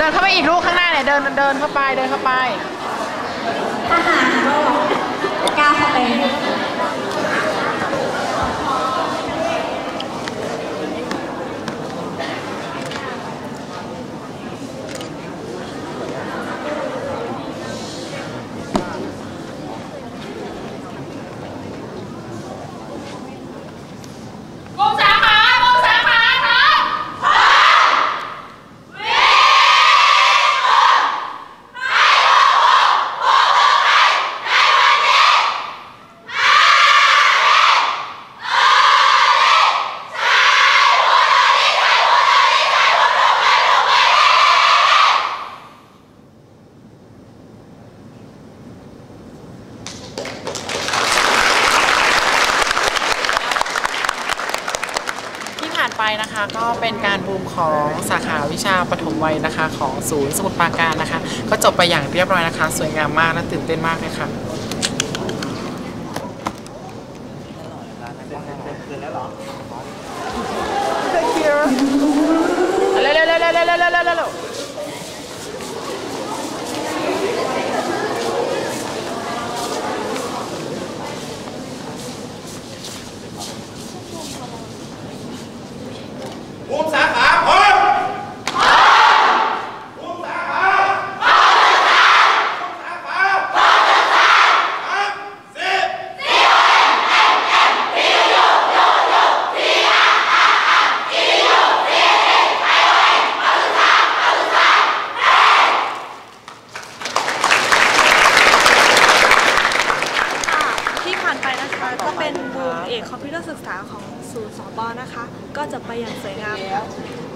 เดินเข้าไปอีกลูกข้างหน้าเนี่ยเดินเดินเข้าไปเดินเข้าไปทหารก็ก้าวเข้าไป วงสาขาวงสาขาครับ ที่ผ่าน ไปนะคะก็เป็นการบูมของสาขาวิชาปฐมวัยนะคะ ของศูนย์สมุทรปราการนะคะ ก็จบไปอย่างเรียบร้อยนะคะ สวยงามมากและตื่นเต้นมากเลยค่ะเร็วๆๆๆๆๆๆเร็วเร็วเร็วเร็วเร็วเร็ว ภูมิสาขาพร้อมภูมิสาขาพร้อมภูมิสาขาพร้อมสามสิบ ค่ะที่ผ่านไปนะคะก็เป็นบูมเอก คอมพิวเตอร์ศึกษาของศูนย์สบนะคะ ก็จะไปอย่างสวยงามค่ะ